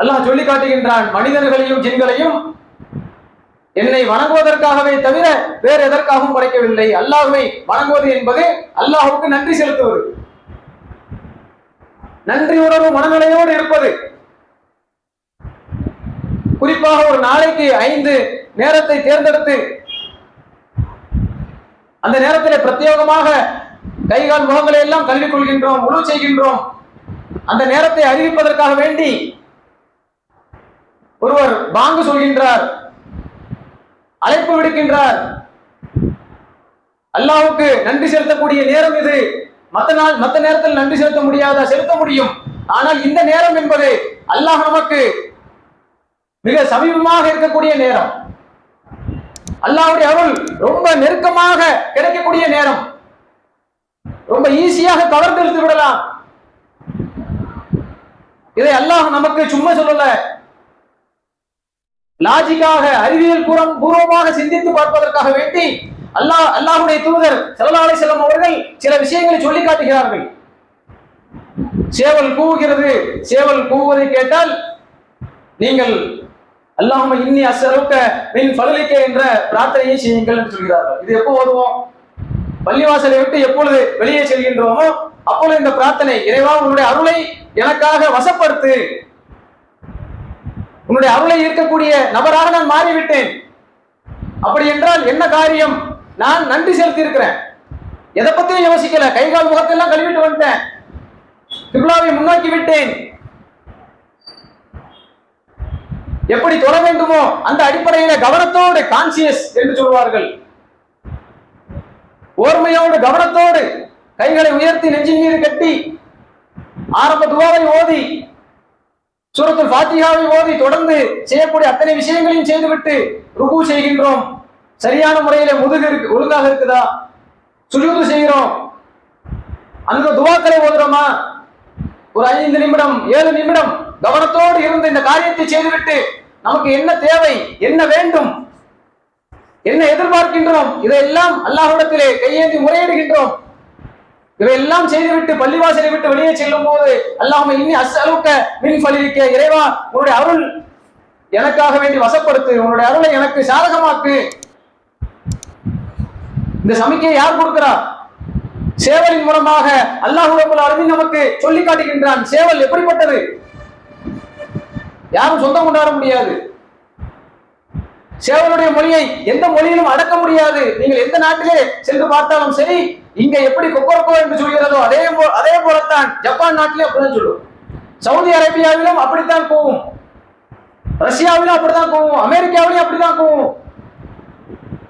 அல்லாஹ் சொல்லி காட்டுகின்றான் மனிதர்களையும் ஜின்களையும் என்னை வணங்குவதற்காகவே தவிர வேறு எதற்காகவும் படைக்கவில்லை. அல்லாஹ்வை வணங்குவது என்பது அல்லாஹுக்கு நன்றி செலுத்துவது. நன்றி உணர்வு மனநிலையோடு இருப்பது. குறிப்பாக ஒரு நாளைக்கு ஐந்து நேரத்தை தேர்ந்தெடுத்து அந்த நேரத்தில் பிரத்யேகமாக கைகால் முகங்களை எல்லாம் கழுவிக் கொள்கின்றோம் முழு செய்கின்றோம். அந்த நேரத்தை அறிவிப்பதற்காக வேண்டி ஒருவர் பாங்கு சொல்கின்றார் அழைப்பு விடுக்கின்றார். அல்லாவுக்கு நன்றி செலுத்தக்கூடிய நேரம் இது. மத்த நாள் மத்த நேரத்தில் நன்றி செலுத்த முடியாத? செலுத்த முடியும். ஆனால் இந்த நேரம் என்பது அல்லாஹ் நமக்கு மிக சமீபமாக இருக்கக்கூடிய நேரம். அல்லாஹ்வுடைய அருள் ரொம்ப நெருக்கமாக கிடைக்கக்கூடிய நேரம். ரொம்ப ஈஸியாக கவர்ந்தெடுத்து விடலாம். இதை அல்லாஹ் நமக்கு சும்மா சொல்லல. லாஜிக்காக அறிவியல் பூரம் பூர்வமாக சிந்தித்து பார்ப்பதற்காக வேண்டி அல்லாஹ் அல்லாஹுடைய தூதர் செல்லாலை செல்லும் அவர்கள் சில விஷயங்களை சொல்லி காட்டுகிறார்கள். சேவல் கூவுகிறது. சேவல் கூவுவதை கேட்டால் நீங்கள் அல்லாஹும இன்னி அஸ்ஸலுக்க மின் ஃபலலிக்க என்ற பிரார்த்தனையை செய்யுங்கள் என்று சொல்கிறார்கள். இது எப்போ ஓதுவோம்? பள்ளிவாசலை விட்டு எப்பொழுது வெளியே செல்கின்றோமோ அப்பொழுது இந்த பிரார்த்தனை இறைவா உங்களுடைய அருளை எனக்காக வசப்படுத்து. உன்னுடைய அருளை இருக்கக்கூடிய நபராக நான் மாறிவிட்டேன். அப்படி என்றால் என்ன காரியம்? நான் நன்றி செலுத்தி இருக்கிறேன் எதை பத்தியும் யோசிக்கல. கை கால் முகத்தெல்லாம் கழுவிட்டு வந்துட்டேன். கிப்லாவை முன்னோக்கி விட்டேன். எப்படி தொட வேண்டுமோ அந்த அடிப்படையில கவனத்தோடு கான்சியஸ் என்று சொல்வார்கள். ஓர்மையோடு கவனத்தோடு கைகளை உயர்த்தி நெஞ்சின் மீது கட்டி ஆரம்ப துவாவை ஓதி சூரத்துல் ஃபாத்திகாவை ஓதி தொடர்ந்து செய்யக்கூடிய அத்தனை விஷயங்களையும் செய்துவிட்டு ருக்கு செய்கின்றோம். சரியான முறையில முதுகு இருக்கு ஒழுங்காக இருக்குதா? சுஜூது செய்கிறோம். அந்த துவாக்களை ஓதுறோமா? ஒரு ஐந்து நிமிடம் ஏழு நிமிடம் கவனத்தோடு இருந்து இந்த காரியத்தை செய்துவிட்டு நமக்கு என்ன தேவை என்ன வேண்டும் என்ன எதிர்பார்க்கின்றோம் இதையெல்லாம் அல்லாஹ்விடத்திலே கையேந்தி முறையிடுகின்றோம். இவையெல்லாம் செய்துவிட்டு பள்ளிவாசலை விட்டு வெளியே செல்லும் போது அல்லாம இன்னி அசலுக்க மின் பலிக்க இறைவா உன்னுடைய அருள் எனக்காக வேண்டி வசப்படுத்து உன்னுடைய அருளை எனக்கு சாதகமாக்கு. இந்த சமிக்கையை யார் கொடுக்கிறா? சேவலின் மூலமாக அல்லாஹ் ரப்பல் ஆலமீன் நமக்கு சொல்லி காட்டுகின்றான் சேவல் எப்படிப்பட்டது? யாரும் சொந்தம் கொண்டாட முடியாது. சேவலுடைய மொழியை எந்த மொழியிலும் அடக்க முடியாது. நீங்கள் எந்த நாட்டிலே சென்று பார்த்தாலும் சரி இங்க எப்படி கொக்கரக்கோ என்று சொல்கிறதோ அதே போல் அதே போலத்தான் ஜப்பான் நாட்டிலே அப்படிதான் சொல்லும். சவுதி அரேபியாவிலும் அப்படித்தான் போகும் ரஷ்யாவிலும் அப்படித்தான் போகும் அமெரிக்காவிலும் அப்படித்தான் போகும்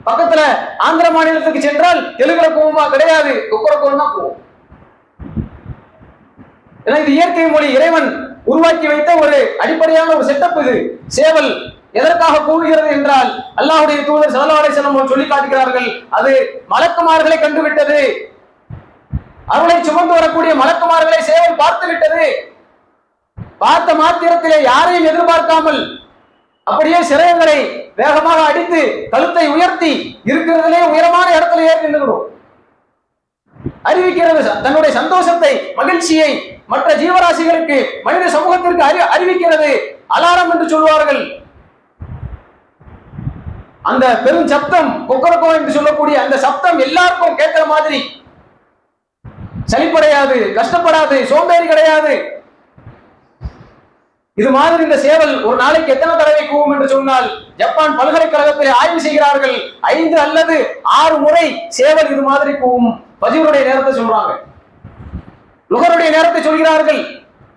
பக்கத்துல ஆந்திர மாநிலத்துக்கு சென்றால் தெலுங்குல கோவமா கிடையாது. கொக்கரக்கோன்னு தான் போகும் ஏன்னா இது இயற்கை மொழி. இறைவன் உருவாக்கி வைத்த ஒரு அடிப்படையான ஒரு செட்டப் இது. சேவல். எதற்காக கூவுகிறது என்றால் அல்லாஹுடைய தூதர் ஸல்லல்லாஹு செல்லும் சொல்லி காட்டுகிறார்கள் அது மலக்குமார்களை கண்டுவிட்டது. அருளை சுமந்து வரக்கூடிய மலக்குமார்களை சேவல் பார்த்து விட்டது. பார்த்த மாத்திரத்திலே யாரையும் எதிர்பார்க்காமல் அப்படியே சிறையங்களை வேகமாக அடித்து கழுத்தை உயர்த்தி இருக்கிறதுலே உயரமான இடத்துல ஏறி நின்றுகிறோம் அறிவிக்கிறது ச- தன்னுடைய சந்தோஷத்தை மகிழ்ச்சியை மற்ற ஜீவராசிகளுக்கு மனித சமூகத்திற்கு அறி அறிவிக்கிறது. அலாரம் என்று சொல்வார்கள். அந்த பெரும் சப்தம் கொக்கரக்கோ என்று சொல்லக்கூடிய அந்த சப்தம் எல்லாருக்கும் கேட்கிற மாதிரி. சளிப்படையாது கஷ்டப்படாது சோம்பேறி கிடையாது. இது மாதிரி இந்த சேவல் ஒரு நாளைக்கு எத்தனை தடவை கூவும் என்று சொன்னால் ஜப்பான் பல்கலைக்கழகத்தில் ஆய்வு செய்கிறார்கள். ஐந்து அல்லது ஆறு முறை சேவல் இது மாதிரி கூவும். பஜீருடைய நேரத்தை சொல்றாங்க. லுகருடைய நேரத்தை சொல்கிறார்கள்.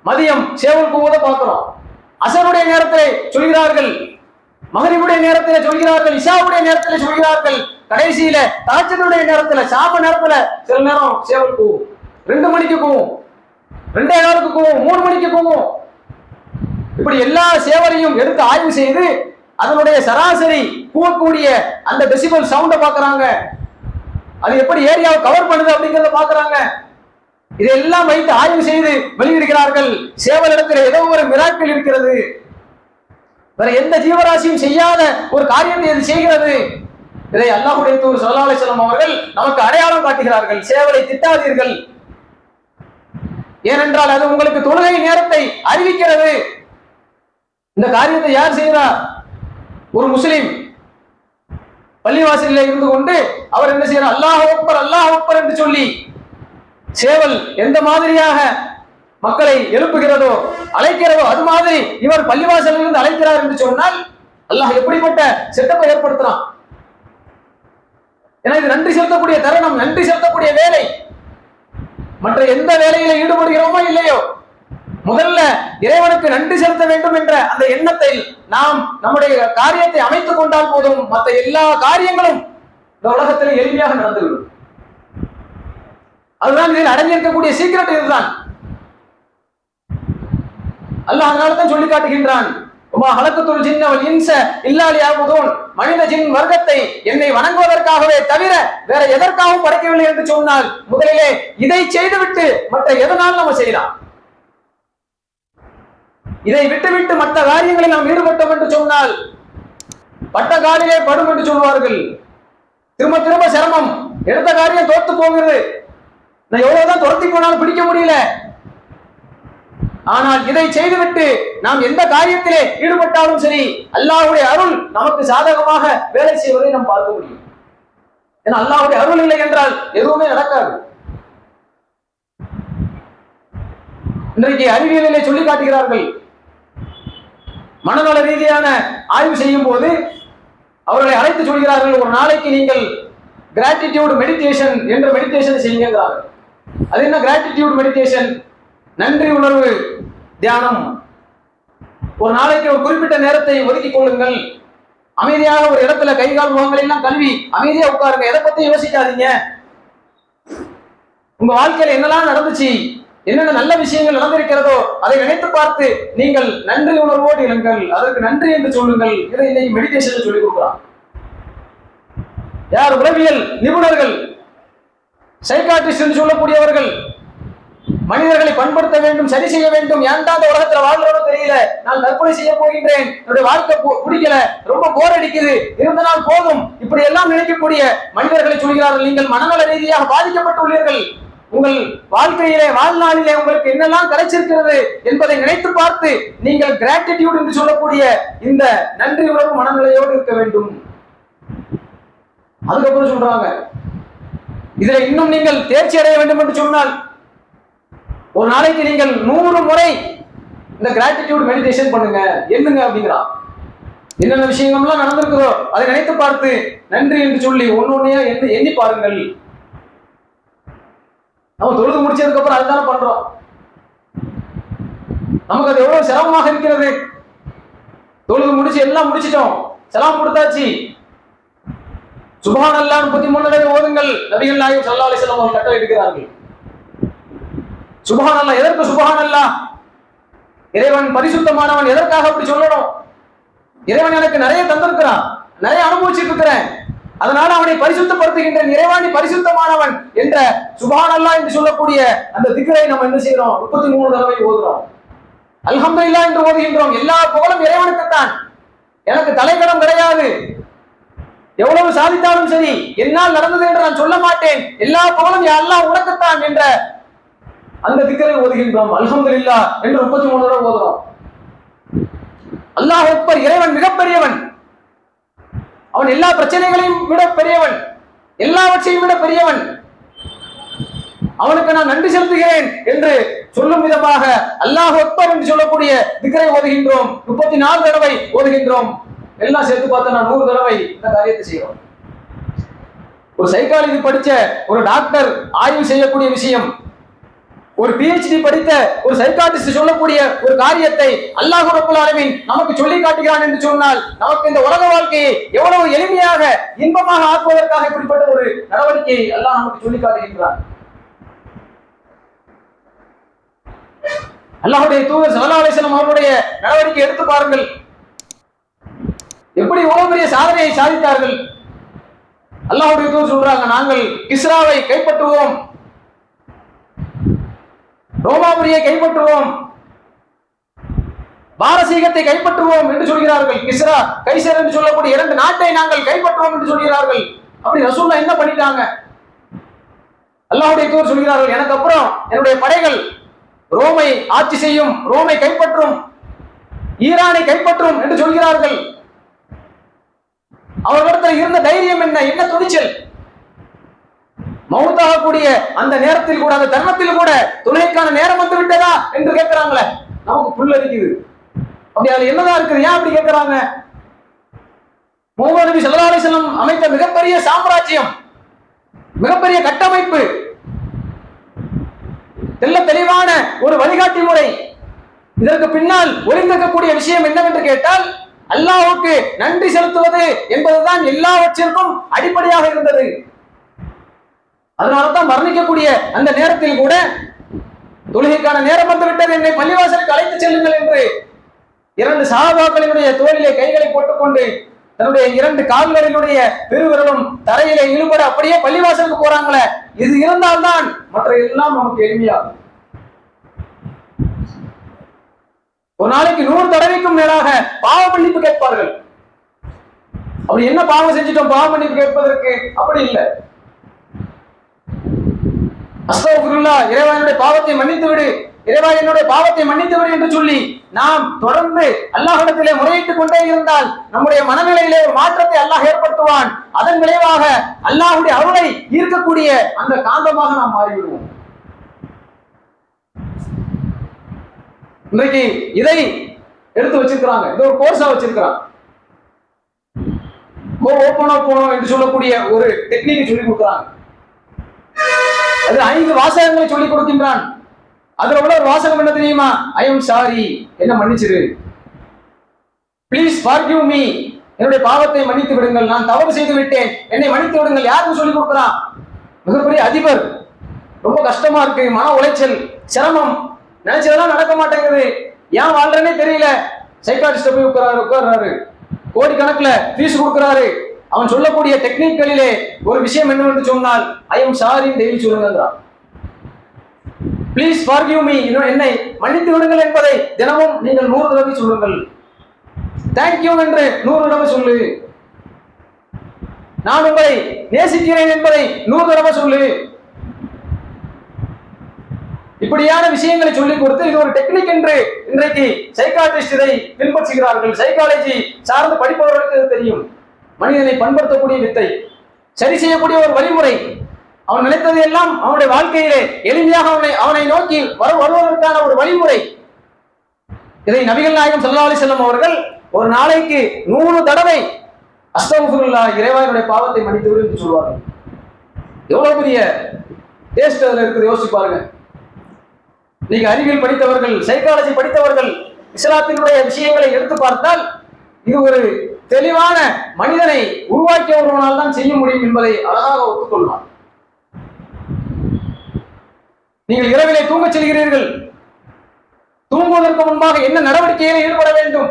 மதியம் சேவல் கூவதை பார்க்கிறோம். அசருடைய நேரத்தை சொல்கிறார்கள். மகரிபுடைய நேரத்தில் சொல்கிறார்கள் இஷாவுடைய நேரத்தில் சொல்கிறார்கள். கடைசியில தாஜனுடைய நேரத்துல சாம நேரத்துல சில நேரம் சேவல் கூவும். ரெண்டு மணிக்கு கூவும். ரெண்டே நாளுக்கு கூவும். மூணு மணிக்கு கூவும். இப்படி எல்லா சேவலையும் எடுத்து ஆய்வு செய்து அதனுடைய சராசரி கூவக்கூடிய அந்த டெசிபல் சவுண்டை பாக்குறாங்க அது எப்படி ஏரியாவை கவர் பண்ணுது அப்படிங்கறத பாக்குறாங்க இதெல்லாம் வைத்து ஆய்வு செய்து வெளியிடுகிறார்கள். சேவலிடத்தில் ஏதோ ஒரு மிராக்கள் இருக்கிறது. வேற எந்த ஜீவராசியும் செய்யாத ஒரு காரியத்தை இது செய்கிறது. இதை அல்லாஹுடைய தூர் ஸல்லல்லாஹு அலைஹி அவர்கள் நமக்கு அடையாளம் காட்டுகிறார்கள். சேவலை திட்டாதீர்கள். ஏனென்றால் அது உங்களுக்கு தொழுகை நேரத்தை அறிவிக்கிறது. இந்த காரியத்தை யார் செய்கிறார் ஒரு முஸ்லிம் பள்ளிவாசலில் இருந்து கொண்டு அவர் என்ன செய்யறார் அல்லாஹ் ஒப்பர் அல்லாஹ் ஒப்பர் என்று சொல்லி சேவல் எந்த மாதிரியாக மக்களை எழுப்புகிறதோ அழைக்கிறதோ அது மாதிரி இவர் பள்ளிவாசலில் இருந்து அழைக்கிறார் என்று சொன்னால் அல்லாஹ் எப்படிப்பட்ட செட்டப்பை ஏற்படுத்துறான்? ஏன்னா இது நன்றி செலுத்தக்கூடிய தருணம் நன்றி செலுத்தக்கூடிய வேலை. மற்ற எந்த வேலையில ஈடுபடுகிறோமோ இல்லையோ முதல்ல இறைவனுக்கு நன்றி செலுத்த வேண்டும் என்ற அந்த எண்ணத்தை நாம் நம்முடைய காரியத்தை அமைத்துக் கொண்டால் போதும். மற்ற எல்லா காரியங்களும் இந்த உலகத்தில் எளிமையாக நடந்துவிடும். அதுதான் இதில் அடங்கியிருக்கக்கூடிய சீக்கிரட் இதுதான். அல்லாஹ் அதனால தான் சொல்லி காட்டுகின்றான். உமா ஜின்னவல் இன்ச இல்லாலி மனித ஜின் வர்க்கத்தை என்னை வணங்குவதற்காகவே தவிர வேற எதற்காகவும் படைக்கவில்லை என்று சொன்னால் முதலிலே இதை செய்துவிட்டு மற்ற எதனால் நம்ம செய்யலாம்? இதை விட்டுவிட்டு மற்ற காரியங்களில் நாம் ஈடுபட்டோம் என்று சொன்னால் பட்ட காலிலே படும் என்று சொல்வார்கள். திரும்ப திரும்ப சிரமம். எடுத்த காரியம் தோத்து போகிறது. நான் எவ்வளவுதான் துரத்தி போனாலும் பிடிக்க முடியல. ஆனால் இதை செய்துவிட்டு நாம் எந்த காரியத்திலே ஈடுபட்டாலும் சரி அல்லாஹுடைய அருள் நமக்கு சாதகமாக வேலை செய்வதை நாம் பார்க்க முடியும். ஏன்னா அல்லாஹுடைய அருள் இல்லை என்றால் எதுவுமே நடக்காது. இன்றைக்கு அறிவியலிலே சொல்லி காட்டுகிறார்கள். மனநல ரீதியான ஆய்வு செய்யும் போது அவர்களை அழைத்து சொல்கிறார்கள் ஒரு நாளைக்கு நீங்கள் கிராட்டிடியூட் மெடிடேஷன் என்ற மெடிடேஷன் செய்யுங்கிறார்கள் அது என்ன கிராட்டிடியூட் மெடிடேஷன் நன்றி உணர்வு தியானம். ஒரு நாளைக்கு ஒரு குறிப்பிட்ட நேரத்தை ஒதுக்கிக் கொள்ளுங்கள். அமைதியாக ஒரு இடத்துல கை கால் முகங்களை எல்லாம் கல்வி அமைதியா உட்காருங்க. எதை பத்தி யோசிக்காதீங்க. உங்க வாழ்க்கையில என்னெல்லாம் நடந்துச்சு? என்னென்ன நல்ல விஷயங்கள் நடந்திருக்கிறதோ அதை நினைத்து பார்த்து நீங்கள் நன்றி உணர்வோடு இருங்கள். அதற்கு நன்றி என்று சொல்லுங்கள். இதை இன்னைக்கு மெடிடேஷன் சொல்லி கொடுக்குறான் யார் உளவியல் நிபுணர்கள் சைக்காட்டிஸ்ட் என்று சொல்லக்கூடியவர்கள் மனிதர்களை பண்படுத்த வேண்டும் சரி செய்ய வேண்டும். ஏன்டா அந்த உலகத்துல வாழ்றதோ தெரியல. நான் தற்கொலை செய்ய போகின்றேன். என்னுடைய வாழ்க்கை பிடிக்கல. ரொம்ப போர் அடிக்குது. இருந்த நாள் போதும். இப்படி எல்லாம் நினைக்கக்கூடிய மனிதர்களை சொல்கிறார்கள் நீங்கள் மனநல ரீதியாக பாதிக்கப்பட்டுள்ளீர்கள். உங்கள் வாழ்க்கையிலே வாழ்நாளிலே உங்களுக்கு என்னெல்லாம் கிடைச்சிருக்கிறது என்பதை நினைத்து பார்த்து நீங்கள் கிராட்டிடியூட் என்று சொல்லக்கூடிய இந்த நன்றி உணர்வு மனநிலையோடு இருக்க வேண்டும். அதுக்கப்புறம் சொல்றாங்க இதுல இன்னும் நீங்கள் தேர்ச்சி அடைய வேண்டும் என்று சொன்னால் ஒரு நாளைக்கு நீங்கள் நூறு முறை இந்த கிராட்டிடியூட் மெடிடேஷன் பண்ணுங்க. என்னங்க அப்படிங்கிறா. என்னென்ன விஷயங்கள்லாம் நடந்திருக்குதோ அதை நினைத்து பார்த்து நன்றி என்று சொல்லி ஒன்னொன்னையா எண்ணி எண்ணி பாருங்கள். நம்ம தொழுது முடிச்சதுக்கு அப்புறம் அதுதானே பண்றோம். நமக்கு அது எவ்வளவு சிரமமாக இருக்கிறது. தொழுது முடிச்சு எல்லாம் முடிச்சிட்டோம். செலாம் கொடுத்தாச்சு. சுபான் அல்லா முப்பத்தி மூணு தடவை ஓதுங்கள். நபிகள் நாயகம் சல்லா அலிஸ்லாம் வஸல்லம் அவர்கள் கட்டளை எடுக்கிறார்கள். சுபஹான் அல்லா எதற்கு சுபஹான் அல்லா இறைவன் பரிசுத்தமானவன் எதற்காக அப்படி சொல்லணும்? இறைவன் எனக்கு நிறைய தந்திருக்கிறான் நிறைய அனுபவிச்சுட்டு இருக்கிறேன் அதனால அவனை பரிசுத்தப்படுத்துகின்றேன் இறைவாணி பரிசுத்தமானவன் என்ற சுபஹான் அல்லா என்று சொல்லக்கூடிய அந்த திக்கரை நம்ம என்ன செய்யறோம் முப்பத்தி மூணு தடவை ஓதுறோம். இல்லா என்று ஓதுகின்றோம். எல்லா புகழும் இறைவனுக்குத்தான். எனக்கு தலைக்கடம் கிடையாது. எவ்வளவு சாதித்தாலும் சரி என்னால் நடந்தது என்று நான் சொல்ல மாட்டேன். எல்லா புகழும் யா உனக்குத்தான் என்ற அந்த திக்கரை ஓதுகின்றோம். அல்ஹம்துலில்லாஹ் என்று முப்பத்தி மூணு தடவை ஓதுறோம். அல்லாஹ் அக்பர் இறைவன் மிகப்பெரியவன். அவன் எல்லா பிரச்சனைகளையும் விட பெரியவன். எல்லாவற்றையும் விட பெரியவன். அவனுக்கு நான் நன்றி செலுத்துகிறேன் என்று சொல்லும் விதமாக அல்லாஹ் அக்பர் என்று சொல்லக்கூடிய திக்கரை ஓதுகின்றோம். முப்பத்தி நாலு தடவை ஓதுகின்றோம். எல்லாம் சேர்த்து பார்த்தா நான் நூறு தடவை இந்த காரியத்தை செய்கிறோம். ஒரு சைக்காலஜி படிச்ச ஒரு டாக்டர் ஆய்வு செய்யக்கூடிய விஷயம். ஒரு பிஹெச்டி படித்த ஒரு சைக்காட்டிஸ்ட் சொல்லக்கூடிய ஒரு காரியத்தை அல்லாஹ் ரப்பல் ஆலமீன் நமக்கு சொல்லி காட்டுகிறான் என்று சொன்னால் நமக்கு இந்த உலக வாழ்க்கையை எவ்வளவு எளிமையாக இன்பமாக ஆக்குவதற்காக இப்படிப்பட்ட ஒரு நடவடிக்கையை அல்லாஹ் நமக்கு சொல்லி காட்டுகின்றான். அல்லாஹுடைய தூதர் ஸல்லல்லாஹு அலைஹி அவருடைய நடவடிக்கை எடுத்து பாருங்கள். எப்படி எவ்வளவு பெரிய சாதனையை சாதித்தார்கள்? அல்லாஹுடைய தூதர் சொல்றாங்க நாங்கள் கிஸ்ராவை கைப்பற்றுவோம். ரோமாபுரியை கைப்பற்றுவோம். பாரசீகத்தை கைப்பற்றுவோம் என்று சொல்கிறார்கள். கிஸ்ரா கைசர் என்று சொல்லக்கூடிய இரண்டு நாட்டை நாங்கள் கைப்பற்றுவோம் என்று சொல்கிறார்கள். அப்படி ரசூல்லா என்ன பண்ணிட்டாங்க? அல்லாஹுடைய தூர் சொல்கிறார்கள் எனக்கு அப்புறம் என்னுடைய படைகள் ரோமை ஆட்சி செய்யும் ரோமை கைப்பற்றும் ஈரானை கைப்பற்றும் என்று சொல்கிறார்கள். அவர்களிடத்தில் இருந்த தைரியம் என்ன? என்ன துணிச்சல்? மௌத்தாகக்கூடிய அந்த நேரத்தில் கூட அந்த தருணத்தில் கூட துணைக்கான நேரம் வந்து விட்டதா என்று கேட்கிறாங்களே? நமக்கு புல் அடிக்குது. அப்படி அதுல என்னதான் இருக்குது? ஏன் அப்படி கேட்கிறாங்க? முகமது நபி சல்லா அலிஸ்லம் அமைத்த மிகப்பெரிய சாம்ராஜ்யம் மிகப்பெரிய கட்டமைப்பு தெல்ல தெளிவான ஒரு வழிகாட்டி முறை. இதற்கு பின்னால் ஒளிந்திருக்கக்கூடிய விஷயம் என்னவென்று கேட்டால் அல்லாஹுக்கு நன்றி செலுத்துவது என்பதுதான் எல்லாவற்றிற்கும் அடிப்படையாக இருந்தது. அதனாலதான் மரணிக்கக்கூடிய அந்த நேரத்தில் கூட தொழுகைக்கான நேரம் வந்துவிட்டது என்னை பள்ளிவாசலுக்கு அழைத்து செல்லுங்கள் என்று இரண்டு சாபாக்களினுடைய தோளிலே கைகளை போட்டுக்கொண்டு தன்னுடைய இரண்டு கால்களினுடைய பெருவிரலும் தரையிலே இழுபட அப்படியே பள்ளிவாசலுக்கு போறாங்களே. இது இருந்தால்தான் மற்ற எல்லாம் நமக்கு எளிமையாகும். ஒரு நாளைக்கு நூறு தடவைக்கும் மேலாக பாவ மன்னிப்பு கேட்பார்கள். அப்படி என்ன பாவம் செஞ்சிட்டோம்? பாவ மன்னிப்பு கேட்பதற்கு அப்படி இல்லை. அஸ்தகுருல்லா இறைவா என்னுடைய பாவத்தை மன்னித்து விடு. இறைவா என்னுடைய பாவத்தை மன்னித்து விடு என்று சொல்லி நாம் தொடர்ந்து அல்லாஹிடத்திலே முறையிட்டுக் கொண்டே இருந்தால் நம்முடைய மனநிலையிலே ஒரு மாற்றத்தை அல்லாஹ் ஏற்படுத்துவான். அதன் விளைவாக அல்லாஹுடைய அருளை ஈர்க்கக்கூடிய அந்த காந்தமாக நாம் மாறிவிடுவோம். இன்றைக்கு இதை எடுத்து வச்சிருக்கிறாங்க. இது ஒரு கோர்ஸா வச்சிருக்கிறான். ஓப்பனா போனோம் என்று சொல்லக்கூடிய ஒரு டெக்னிக் சொல்லி கொடுக்குறாங்க. அது ஐந்து வாசகங்களை சொல்லிக் கொடுக்கின்றான். அதுல உள்ள ஒரு வாசகம் என்ன தெரியுமா? ஐ எம் சாரி என்ன மன்னிச்சிரு. ப்ளீஸ் ஃபார்கிவ் மீ என்னுடைய பாவத்தை மன்னித்து விடுங்கள். நான் தவறு செய்து விட்டேன். என்னை மன்னித்து விடுங்கள். யாருக்கு சொல்லிக் கொடுக்குறான்? மிகப்பெரிய அதிபர். ரொம்ப கஷ்டமா இருக்கு. மன உளைச்சல் சிரமம். நினைச்சதெல்லாம் நடக்க மாட்டேங்குது. ஏன் வாழ்றேனே தெரியல. சைக்காட்டிஸ்ட போய் உட்காராரு உட்கார்றாரு. கோடி கணக்குல ஃபீஸ் கொடுக்குறாரு. அவன் சொல்லக்கூடிய டெக்னிக்களிலே ஒரு விஷயம் என்னவென்று சொன்னால் ஐ எம் சாரி டெய்லி சொல்லுங்கிறான் ப்ளீஸ் ஃபார்கியூ மீ என்னை மன்னித்து விடுங்கள் என்பதை தினமும் நீங்கள் நூறு தடவை சொல்லுங்கள். தேங்க்யூ என்று நூறு தடவை சொல்லு. நான் உங்களை நேசிக்கிறேன் என்பதை நூறு தடவை சொல்லு. இப்படியான விஷயங்களை சொல்லிக் கொடுத்து இது ஒரு டெக்னிக் என்று இன்றைக்கு சைக்காட்ரிஸ்ட் இதை பின்பற்றுகிறார்கள். சைக்காலஜி சார்ந்து படிப்பவர்களுக்கு இது தெரியும். மனிதனை பண்படுத்தக்கூடிய வித்தை சரி செய்யக்கூடிய ஒரு வழிமுறை. அவன் நினைத்தது எல்லாம் அவனுடைய வாழ்க்கையிலே எளிமையாக அவனை அவனை நோக்கி வர வருவதற்கான ஒரு வழிமுறை. இதை நபிகள் நாயகம் சல்லா அலி செல்லம் அவர்கள் ஒரு நாளைக்கு நூறு தடவை அஸ்தகுஃபிருல்லா இறைவாயனுடைய பாவத்தை மன்னித்து விடு என்று சொல்வார்கள். எவ்வளவு பெரிய டேஸ்ட் அதில் இருக்குது யோசிச்சு பாருங்க. நீங்க அறிவியல் படித்தவர்கள் சைக்காலஜி படித்தவர்கள் இஸ்லாத்தினுடைய விஷயங்களை எடுத்து பார்த்தால் இது ஒரு தெளிவான மனிதனை உருவாக்கிய ஒருவனால் தான் செய்ய முடியும் என்பதை அழகாக ஒத்துக்கொள்வார். நீங்கள் இரவிலே தூங்கச் செல்கிறீர்கள். தூங்குவதற்கு முன்பாக என்ன நடவடிக்கையில் ஈடுபட வேண்டும்?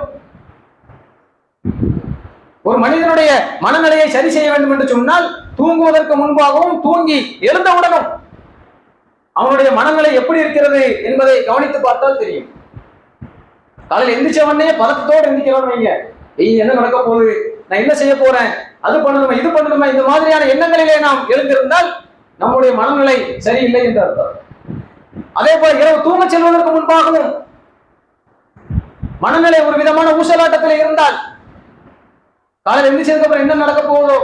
ஒரு மனிதனுடைய மனநிலையை சரி செய்ய வேண்டும் என்று சொன்னால் தூங்குவதற்கு முன்பாகவும் தூங்கி எழுந்தவுடனும் அவனுடைய மனநிலை எப்படி இருக்கிறது என்பதை கவனித்து பார்த்தால் தெரியும். காலையில் எந்திரிச்ச உடனே பதட்டத்தோடு எந்திரிக்கிறோம் வைங்க. என்ன நடக்க போகுது? நான் என்ன செய்ய போறேன்? அது பண்ணணுமா இது பண்ணணுமா? இந்த மாதிரியான எண்ணங்களிலே நாம் எழுந்திருந்தால் நம்முடைய மனநிலை சரியில்லை என்று அர்த்தம். அதே போல இரவு தூங்கச் செல்வதற்கு முன்பாகவும் மனநிலை ஒரு விதமான ஊசலாட்டத்தில் இருந்தால் காலையில் எந்திரிச்சதுக்கு அப்புறம் என்ன நடக்க போகுதோ?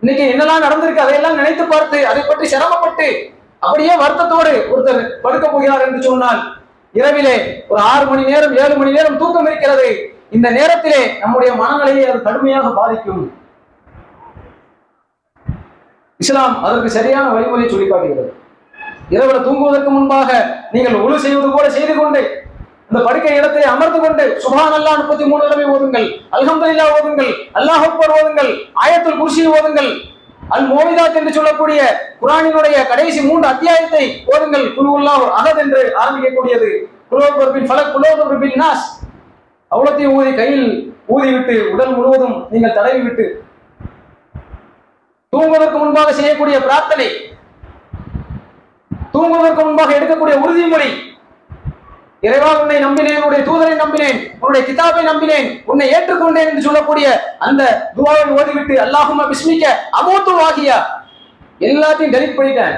இன்னைக்கு என்னெல்லாம் நடந்திருக்கு அதையெல்லாம் நினைத்து பார்த்து அதை பற்றி சிரமப்பட்டு அப்படியே வருத்தத்தோடு ஒருத்தர் படுக்க போகிறார் என்று சொன்னால் இரவிலே ஒரு ஆறு மணி நேரம் ஏழு மணி நேரம் தூக்கம் இருக்கிறது. இந்த நேரத்திலே நம்முடைய மனநிலையை அது கடுமையாக பாதிக்கும். இஸ்லாம் அதற்கு சரியான வழிமுறையை சொல்லி இரவுல தூங்குவதற்கு முன்பாக நீங்கள் ஒழு செய்வது போல செய்து கொண்டு இந்த படுக்கை இடத்தை அமர்ந்து கொண்டு சுபான் அல்லா முப்பத்தி மூணு தடவை ஓதுங்கள் அல்ஹம்துலில்லா ஓதுங்கள் அல்லாஹ் அக்பர் ஓதுங்கள் ஆயத்துல் குர்சி ஓதுங்கள். அல் மோவிதாத் என்று சொல்லக்கூடிய குரானினுடைய கடைசி மூன்று அத்தியாயத்தை ஓதுங்கள். குழுவுல்லா அகத் என்று ஆரம்பிக்கக்கூடியது. குலோபர்பின் பல குலோபர்பின் நாஸ். அவ்வளத்தையும் ஊதி கையில் ஊதி விட்டு உடல் முழுவதும் நீங்கள் தடவி விட்டு தூங்குவதற்கு முன்பாக செய்யக்கூடிய பிரார்த்தனை தூங்குவதற்கு முன்பாக எடுக்கக்கூடிய உறுதிமொழி இறைவா உன்னை நம்பினேன் உன்னுடைய தூதரை நம்பினேன் உன்னுடைய கிதாபை நம்பினேன் உன்னை ஏற்றுக்கொண்டேன் என்று சொல்லக்கூடிய அந்த துவாவை ஓதிவிட்டு அல்லாஹும பிஸ்மிக்க அமோத்து ஆகியா. எல்லாத்தையும் டெலிட் பண்ணிட்டேன்.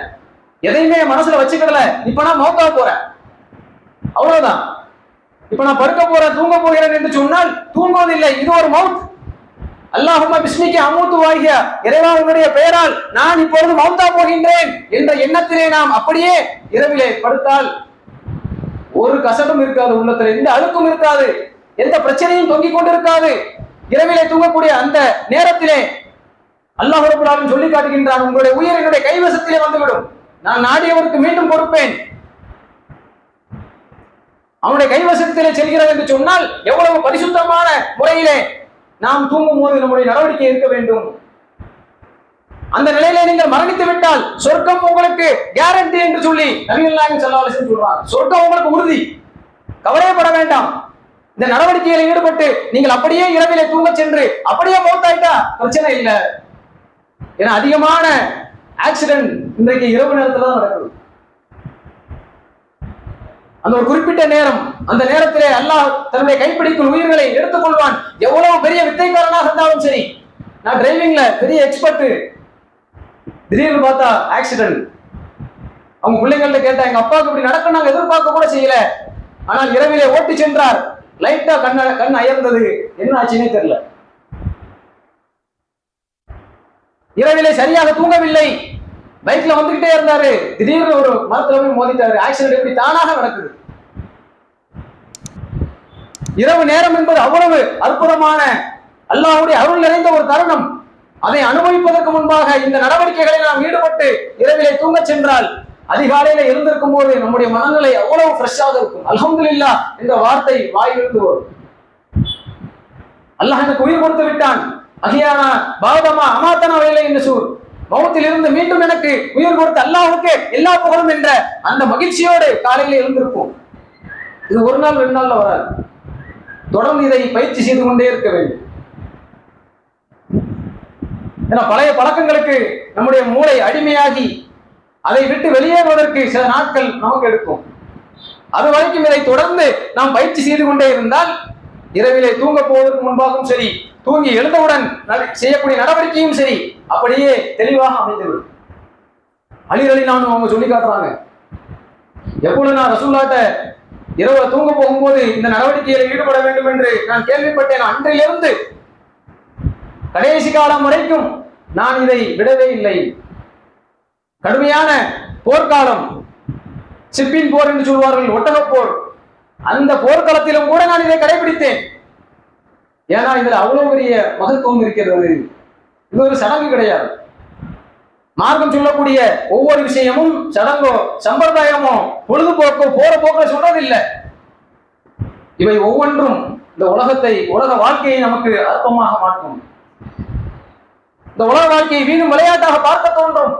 எதையுமே மனசுல வச்சுக்கிடல இப்ப நான் மௌத்தா போறேன். அவ்வளவுதான். இப்ப நான் படுக்க போறேன் தூங்க போகிறேன் என்று சொன்னால் தூங்குவதில்லை. இது ஒரு மவுத். அல்லாஹும்ம பிஸ்மிக்கு அமூத்து வாகிய இறைவா உன்னுடைய பெயரால் நான் இப்பொழுது மவுத்தா போகின்றேன் என்ற எண்ணத்திலே நாம் அப்படியே இரவிலே படுத்தால் ஒரு கசடும் இருக்காது உள்ளத்துல எந்த அழுக்கும் இருக்காது எந்த பிரச்சனையும் தொங்கிக் கொண்டிருக்காது. இரவிலே தூங்கக்கூடிய அந்த நேரத்திலே அல்லாஹ் ரபுல் சொல்லி காட்டுகின்றான் உங்களுடைய உயிர் என்னுடைய கைவசத்திலே வந்துவிடும். நான் நாடியவருக்கு மீண்டும் கொடுப்பேன். அவனுடைய கைவசத்திலே செல்கிறது என்று சொன்னால் எவ்வளவு பரிசுத்தமான முறையிலே நாம் தூங்கும் போது நம்முடைய நடவடிக்கை இருக்க வேண்டும். அந்த நிலையில நீங்கள் மரணித்து விட்டால் சொர்க்கம் உங்களுக்கு கேரண்டி என்று சொல்லி நபிகள் நாயகம் ஸல்லல்லாஹு சொல்றாங்க சொர்க்கம் உங்களுக்கு உறுதி. கவலையப்பட வேண்டாம். இந்த நடவடிக்கையில் ஈடுபட்டு நீங்கள் அப்படியே இரவிலே தூங்க சென்று அப்படியே மௌத்தாயிட்டா பிரச்சனை இல்லை. ஏன்னா அதிகமான ஆக்சிடென்ட் இன்றைக்கு இரவு நேரத்துல தான் நடக்குது. அந்த ஒரு குறிப்பிட்ட நேரம் அந்த நேரத்திலே அல்லாஹ் தன்னுடைய கைப்பிடிக்கும் உயிர்களை எடுத்துக்கொள்வான். எவ்வளவு பெரிய வித்தைக்காரனாக இருந்தாலும் சரி நான் டிரைவிங்ல பெரிய எக்ஸ்பர்ட் திடீர்னு பார்த்தா ஆக்சிடென்ட் அவங்க பிள்ளைங்கள்ட்ட கேட்டா எங்க அப்பாவுக்கு இப்படி நடக்க நாங்க எதிர்பார்க்க கூட செய்யல. ஆனால் இரவிலே ஓட்டி சென்றார். லைட்டா கண்ண கண் அயர்ந்தது. என்ன ஆச்சுன்னே தெரியல. இரவிலே சரியாக தூங்கவில்லை. பைக்ல வந்துகிட்டே இருந்தாரு. திடீர்னு ஒரு மரத்துல போய் மோதிட்டாரு. ஆக்சிடென்ட் எப்படி தானாக நடக்குது. இரவு நேரம் என்பது அவ்வளவு அற்புதமான அல்லாவுடைய அருள் நிறைந்த ஒரு தருணம். அதை அனுபவிப்பதற்கு முன்பாக இந்த நடவடிக்கைகளில் நாம் ஈடுபட்டு இரவிலே தூங்கச் சென்றால் அதிகாலையில இருந்திருக்கும் போது நம்முடைய மனநிலை அவ்வளவு ஃப்ரெஷ்ஷாக இருக்கும். இல்லா என்ற வார்த்தை வாயிலிருந்து வரும். அல்லாஹ் எனக்கு உயிர் கொடுத்து விட்டான். அகியானா பாவதமா அமாத்தனா வேலை என்று சூர் மௌத்தில் இருந்து மீண்டும் எனக்கு உயிர் கொடுத்த அல்லாவுக்கு எல்லா புகழும் என்ற அந்த மகிழ்ச்சியோடு காலையில எழுந்திருப்போம். இது ஒரு நாள் ரெண்டு நாள்ல வராது. தொடர்ந்து இதை பயிற்சி செய்து கொண்டே இருக்க வேண்டும். ஏன்னா பழைய பழக்கங்களுக்கு நம்முடைய மூளை அடிமையாகி அதை விட்டு வெளியேறுவதற்கு சில நாட்கள் நமக்கு எடுக்கும். அது வரைக்கும் இதை தொடர்ந்து நாம் பயிற்சி செய்து கொண்டே இருந்தால் இரவிலே தூங்க போவதற்கு முன்பாகவும் சரி தூங்கி எழுந்தவுடன் செய்யக்கூடிய நடவடிக்கையும் சரி அப்படியே தெளிவாக அமைந்துவிடும். அலி நானும் நான் அவங்க சொல்லி காட்டுறாங்க. எப்பொழுது நான் ரசூல்லாட்ட இரவு தூங்க போகும்போது இந்த நடவடிக்கையில் ஈடுபட வேண்டும் என்று நான் கேள்விப்பட்டேன். அன்றிலிருந்து கடைசி காலம் வரைக்கும் நான் இதை விடவே இல்லை. கடுமையான போர்க்காலம் சிப்பின் போர் என்று சொல்வார்கள் ஒட்டக போர். அந்த போர்க்களத்திலும் கூட நான் இதை கடைபிடித்தேன். ஏன்னா இதுல அவ்வளவு பெரிய மகத்துவம் இருக்கிறது இது ஒரு சடங்கு கிடையாது. மார்க்கம் சொல்லக்கூடிய ஒவ்வொரு விஷயமும் சடங்கோ சம்பிரதாயமோ பொழுதுபோக்கோ போற போக்க சொல்றதில்லை. இவை ஒவ்வொன்றும் இந்த உலகத்தை உலக வாழ்க்கையை நமக்கு அற்பமாக மாற்றும். இந்த உலக வாழ்க்கையை வீணும் விளையாட்டாக பார்க்க தோன்றும்.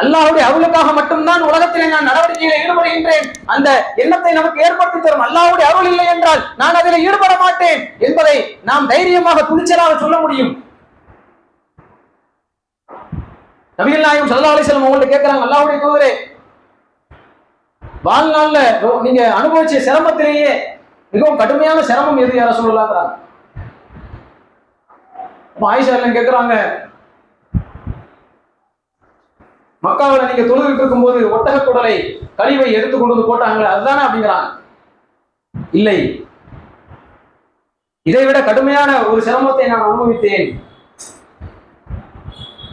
அல்லாஹ்வுடைய அருளுக்காக மட்டும்தான் உலகத்திலே நான் நடவடிக்கையில் ஈடுபடுகின்றேன். அந்த எண்ணத்தை நமக்கு ஏற்படுத்தி தரும் அல்லாஹுடைய அருள் இல்லை என்றால் நான் அதில் ஈடுபட மாட்டேன் என்பதை நாம் தைரியமாக துணிச்சலாக சொல்ல முடியும். நபிகள் நாயகம் சல்லா அலிஸ்லாம் உங்கள்ட்ட கேட்கிறாங்க அல்லாஹ்வுடைய தூதரே வாழ்நாள்ல நீங்க அனுபவிச்ச சிரமத்திலேயே மிகவும் கடுமையான சிரமம் எது? யார சொல்லலாங்கிறாங்க ஆயிஷா கேட்கிறாங்க மக்காவில் நீங்க தொழுதுட்டு இருக்கும்போது ஒட்டக குடலை கழிவை எடுத்து கொண்டு வந்து போட்டாங்களே அதுதானே அப்படிங்கிறாங்க. இல்லை. இதை விட கடுமையான ஒரு சிரமத்தை நான் அனுபவித்தேன்.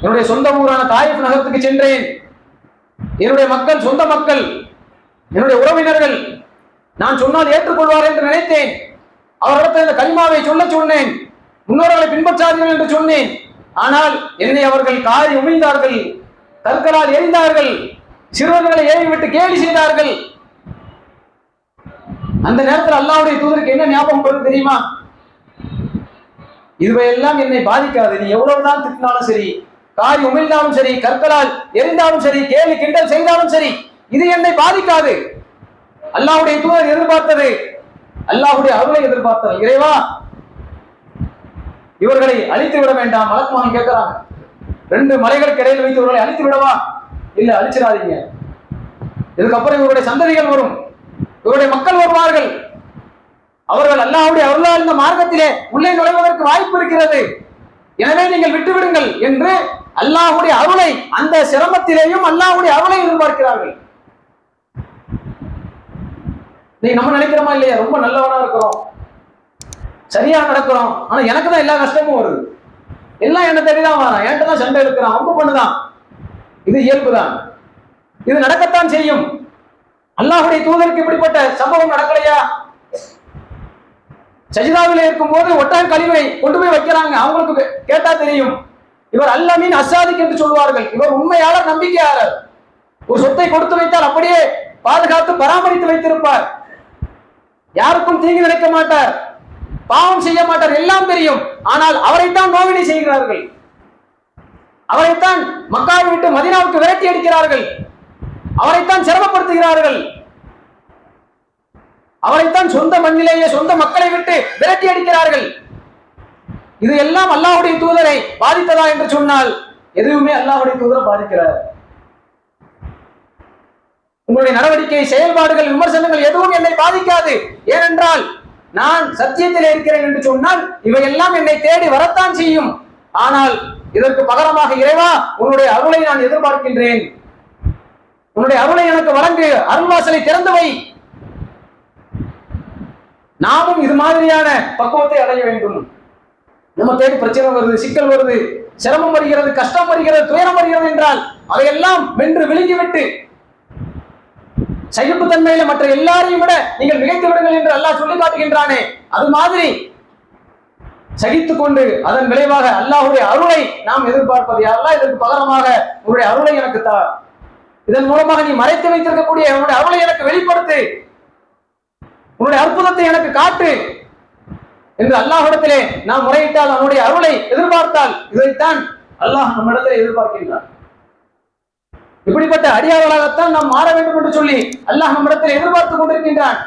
என்னுடைய சொந்த ஊரான தாயிப் நகரத்துக்கு சென்றேன். என்னுடைய மக்கள் சொந்த மக்கள் என்னுடைய உறவினர்கள் நான் சொன்னால் ஏற்றுக்கொள்வார் என்று நினைத்தேன். அவரிடத்தில் இந்த கல்மாவை சொல்ல சொன்னேன். முன்னோர்களை பின்பற்றாதீர்கள் என்று சொன்னேன். ஆனால் என்னை அவர்கள் காரி உமிழ்ந்தார்கள். கற்களால் எரிந்தார்கள். சிறுவர்களை ஏவி விட்டு கேலி செய்தார்கள். அந்த நேரத்தில் அல்லாவுடைய தூதருக்கு என்ன ஞாபகம் வருது தெரியுமா? இதுவையெல்லாம் என்னை பாதிக்காது. நீ எவ்வளவுதான் திட்டினாலும் சரி காய் உமிழ்ந்தாலும் சரி கற்களால் எரிந்தாலும் சரி கேலி கிண்டல் செய்தாலும் சரி இது என்னை பாதிக்காது. அல்லாவுடைய தூதர் எதிர்பார்த்தது. அல்லாஹுடைய அருளை எதிர்பார்த்தது இறைவா இவர்களை அழித்து விட வேண்டாம். மலக்குமான் கேட்கிறாங்க. ரெண்டு மலைகளுக்கு இடையில் வைத்து இவர்களை அழித்து விடவா? இல்ல அழிச்சிடாதீங்க. இதுக்கப்புறம் இவருடைய சந்ததிகள் வரும். இவருடைய மக்கள் வருவார்கள். அவர்கள் அல்லாவுடைய அருளால் இந்த மார்க்கத்திலே உள்ளே நுழைவதற்கு வாய்ப்பு இருக்கிறது. எனவே நீங்கள் விட்டுவிடுங்கள் என்று அல்லாஹுடைய அருளை அந்த சிரமத்திலேயும் அல்லாஹுடைய அருளை எதிர்பார்க்கிறார்கள். நீ நம்ம நினைக்கிறோமா இல்லையா? ரொம்ப நல்லவனா இருக்கிறோம். சரியா நடக்கிறோம். ஆனா எனக்கு தான் எல்லா கஷ்டமும் வருது. எல்லாம் என்ன தேடி தான் வரான் என்கிட்ட தான் சண்டை எடுக்கிறான்? ரொம்ப பண்ணுதான். இது இயல்புதான். இது நடக்கத்தான் செய்யும். அல்லாஹுடைய தூதருக்கு இப்படிப்பட்ட சம்பவம் நடக்கலையா? சஜிதாவில் இருக்கும் போது ஒட்டக கழிவை கொண்டு போய் வைக்கிறாங்க. அவங்களுக்கு கேட்டா தெரியும். இவர் அல்லமீன் அசாதிக் என்று சொல்வார்கள். இவர் உண்மையாளர் நம்பிக்கையாளர். ஒரு சொத்தை கொடுத்து வைத்தால் அப்படியே பாதுகாத்து பராமரித்து வைத்திருப்பார். யாருக்கும் தீங்கு நினைக்க மாட்டார். பாவம் செய்ய மாட்டார் எல்லாம் தெரியும். ஆனால் அவரைத்தான் நோவினை செய்கிறார்கள். அவரைத்தான் மக்காவை விட்டு மதினாவுக்கு விரட்டி அடிக்கிறார்கள். அவரைத்தான் சிரமப்படுத்துகிறார்கள். அவரைத்தான் சொந்த மண்ணிலேயே சொந்த மக்களை விட்டு விரட்டி அடிக்கிறார்கள். இது எல்லாம் அல்லாஹுடைய தூதரை பாதித்ததா என்று சொன்னால் எதுவுமே அல்லாஹுடைய தூதரை பாதிக்கிறார். உங்களுடைய நடவடிக்கை செயல்பாடுகள் விமர்சனங்கள் எதுவும் என்னை பாதிக்காது. ஏனென்றால் நான் சத்தியத்தில் இருக்கிறேன் என்று சொன்னால் இவையெல்லாம் என்னை தேடி வரத்தான் செய்யும். ஆனால் இதற்கு பகரமாக இறைவா உன்னுடைய அருளை நான் எதிர்பார்க்கின்றேன். உன்னுடைய அருளை எனக்கு வழங்கு அருள்வாசலை திறந்து வை. நாமும் இது மாதிரியான பக்குவத்தை அடைய வேண்டும். நம்ம தேடி பிரச்சனை வருது சிக்கல் வருது சிரமம் வருகிறது கஷ்டம் வருகிறது துயரம் வருகிறது என்றால் அதையெல்லாம் வென்று விழுங்கிவிட்டு சகிப்புத்தன்மையில மற்ற எல்லாரையும் விட நீங்கள் மிகைத்து விடுங்கள் என்று அல்லாஹ் சொல்லி காட்டுகின்றானே. அது மாதிரி சகித்துக் கொண்டு அதன் விளைவாக அல்லாஹுடைய அருளை நாம் எதிர்பார்ப்பது யாரெல்லாம் இதற்கு பகரமாக உன்னுடைய அருளை எனக்கு தா இதன் மூலமாக நீ மறைத்து வைத்திருக்கக்கூடிய உன்னுடைய அருளை எனக்கு வெளிப்படுத்து. உன்னுடைய அற்புதத்தை எனக்கு காட்டு. என்று அல்லாஹிடத்திலே நாம் முறையிட்டால் அவனுடைய அருளை எதிர்பார்த்தால் இதைத்தான் அல்லாஹ் நம்மிடத்திலே எதிர்பார்க்கின்றான். இப்படிப்பட்ட அடியார்களாகத்தான் நாம் மாற வேண்டும் என்று சொல்லி அல்லாஹ் நம்மிடத்தில் எதிர்பார்த்துக் கொண்டிருக்கின்றான்.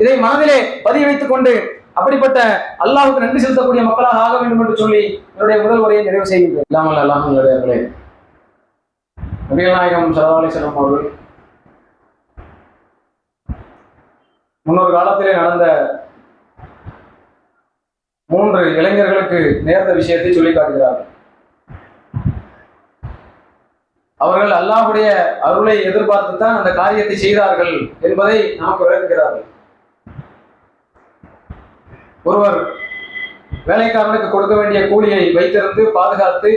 இதை மனதிலே பதிய வைத்துக் கொண்டு அப்படிப்பட்ட அல்லாஹுக்கு நன்றி செலுத்தக்கூடிய மக்களாக ஆக வேண்டும் என்று சொல்லி என்னுடைய முதல் உரையை நிறைவு செய்கின்றேன். இல்லாமல் அல்லாஹ் நல்லே நபிகள் நாயகம் சரவாலை செல்லும் அவர்கள் முன்னொரு காலத்திலே நடந்த மூன்று இளைஞர்களுக்கு நேர்ந்த விஷயத்தை சொல்லி காட்டுகிறார்கள். அவர்கள் அல்லாஹுடைய அருளை எதிர்பார்த்து தான் அந்த காரியத்தை செய்தார்கள் என்பதை நமக்கு விளக்குகிறார்கள். ஒருவர் வேலைக்காரனுக்கு கொடுக்க வேண்டிய கூலியை வைத்திருந்து பாதுகாத்து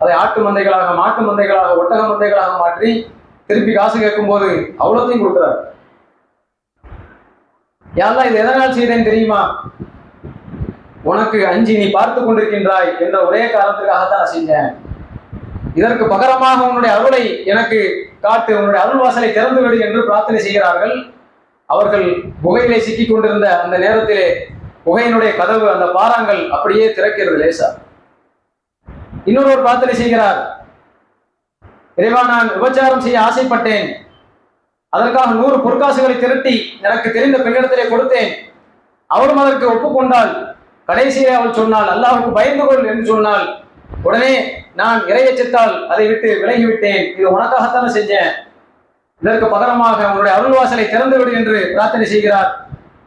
அதை ஆட்டு மந்தைகளாக மாட்டு மந்தைகளாக ஒட்டக மந்தைகளாக மாற்றி திருப்பி காசு கேட்கும்போது அவ்வளோத்தையும் கொடுக்குறார். யாரெல்லாம் இது எதனால் செய்தேன் தெரியுமா? உனக்கு அஞ்சி நீ பார்த்து கொண்டிருக்கின்றாய் என்ற ஒரே காரணத்துக்காகத்தான் நான் செஞ்சேன். இதற்கு பகரமாக உன்னுடைய அருளை எனக்கு காட்டு உன்னுடைய அருள் வாசலை திறந்து விடு என்று பிரார்த்தனை செய்கிறார்கள். அவர்கள் புகையிலே சிக்கிக் கொண்டிருந்த அந்த நேரத்திலே புகையினுடைய கதவு அந்த பாறாங்கள் அப்படியே திறக்கிறது லேசா. இன்னொருவர் பிரார்த்தனை செய்கிறார். இறைவா நான் உபச்சாரம் செய்ய ஆசைப்பட்டேன். அதற்காக நூறு பொற்காசுகளை திரட்டி எனக்கு தெரிந்த பெண்ணிடத்திலே கொடுத்தேன். அவரும் அதற்கு ஒப்புக்கொண்டால் கடைசியிலே அவள் சொன்னால் அல்லாஹுக்கு பயந்து கொள் என்று சொன்னால் உடனே நான் இறையச்சத்தால் அதை விட்டு விலகிவிட்டேன். இது உனக்காகத்தானே செஞ்சேன். இதற்கு பகரமாக உன்னுடைய அருள்வாசலை திறந்து விடு என்று பிரார்த்தனை செய்கிறார்.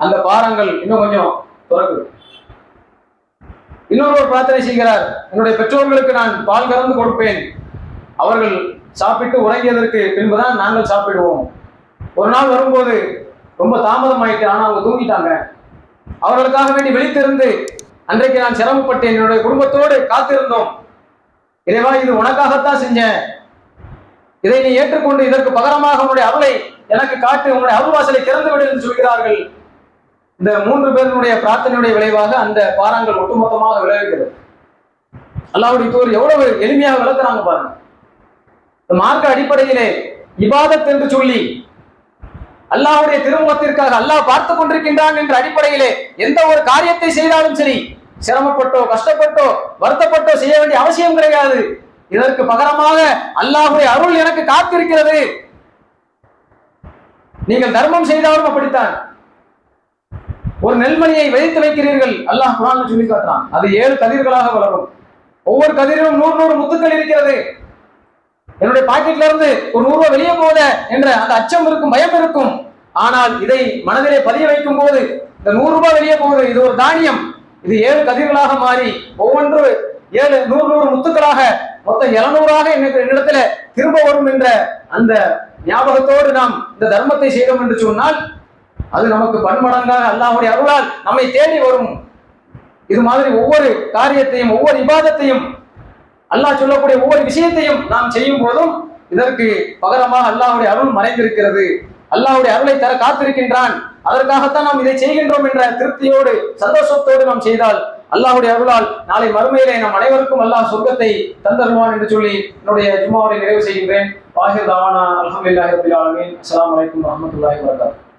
அந்த பாரங்கள் இன்னும் கொஞ்சம் துறக்குது இன்னொருவர் பிரார்த்தனை செய்கிறார் என்னுடைய பெற்றோர்களுக்கு நான் பால் கறந்து கொடுப்பேன். அவர்கள் சாப்பிட்டு உறங்கியதற்கு பின்புதான் நாங்கள் சாப்பிடுவோம். ஒரு நாள் வரும்போது ரொம்ப தாமதம் ஆயிட்டு ஆனால் அவங்க தூங்கிட்டாங்க. அவர்களுக்காக வேண்டி விழித்திருந்து அன்றைக்கு நான் சிரமப்பட்டேன் என்னுடைய குடும்பத்தோடு காத்திருந்தோம். இறைவா இது உனக்காகத்தான் செஞ்சேன். இதை நீ ஏற்றுக்கொண்டு இதற்கு பகரமாக உன்னுடைய அருளை எனக்கு காட்டு உன்னுடைய அருள்வாசலை திறந்து விடு என்று சொல்கிறார்கள். இந்த மூன்று பேருடைய பிரார்த்தனையுடைய விளைவாக அந்த பாறாங்கள் ஒட்டுமொத்தமாக விளைவிக்கிறது. அல்லாவுடைய தூர் எவ்வளவு எளிமையாக விளக்குறாங்க பாருங்க. இந்த மார்க்க அடிப்படையிலே இபாதத் என்று சொல்லி அல்லாவுடைய திருமுகத்திற்காக அல்லாஹ் பார்த்து கொண்டிருக்கின்றான் என்ற அடிப்படையிலே எந்த ஒரு காரியத்தை செய்தாலும் சரி சிரமப்பட்டோ கஷ்டப்பட்டோ வருத்தப்பட்டோ செய்ய வேண்டிய அவசியம் கிடையாது. இதற்கு பகரமாக அல்லாஹுடைய அருள் எனக்கு காத்திருக்கிறது. நீங்கள் தர்மம் செய்தாலும் அப்படித்தான். ஒரு நெல்மணியை விதைத்து வைக்கிறீர்கள். அல்லாஹ் குரான் சொல்லி காட்டுறான். அது ஏழு கதிர்களாக வளரும். ஒவ்வொரு கதிரிலும் நூறு நூறு முத்துக்கள் இருக்கிறது. என்னுடைய பாக்கெட்ல இருந்து ஒரு நூறு ரூபாய் வெளியே போத என்ற அந்த அச்சம் இருக்கும் பயம் இருக்கும். ஆனால் இதை மனதிலே பதிய வைக்கும் போது இந்த நூறு ரூபாய் வெளியே போகுது. இது ஒரு தானியம். இது ஏழு கதிர்களாக மாறி ஒவ்வொன்று ஏழு நூறு நூறு முத்துக்களாக மொத்தம் இருநூறாக என்னிடத்துல திரும்ப வரும் என்ற அந்த ஞாபகத்தோடு நாம் இந்த தர்மத்தை செய்தோம் என்று சொன்னால் அது நமக்கு பன்மடங்காக அல்லாஹுடைய அருளால் நம்மை தேடி வரும். இது மாதிரி ஒவ்வொரு காரியத்தையும் ஒவ்வொரு விவாதத்தையும் அல்லாஹ் சொல்லக்கூடிய ஒவ்வொரு விஷயத்தையும் நாம் செய்யும் போதும் இதற்கு பகரமாக அல்லாஹுடைய அருள் மறைந்திருக்கிறது. அல்லாஹுடைய அருளை தர காத்திருக்கின்றான். அதற்காகத்தான் நாம் இதை செய்கின்றோம் என்ற திருப்தியோடு சந்தோஷத்தோடு நாம் செய்தால் அல்லாஹுடைய அருளால் நாளை மறுமையிலே நம் அனைவருக்கும் அல்லாஹ் சொர்க்கத்தை தந்தருவான் என்று சொல்லி என்னுடைய ஜும்மாவை நிறைவு செய்கின்றேன். வாஹிர் தாவானா அலமதுல்லாஹி ரபில் அஸ்லாம் வலைக்கம் வரமத்துல்லாஹி வரஹ்மத்துல்லாஹி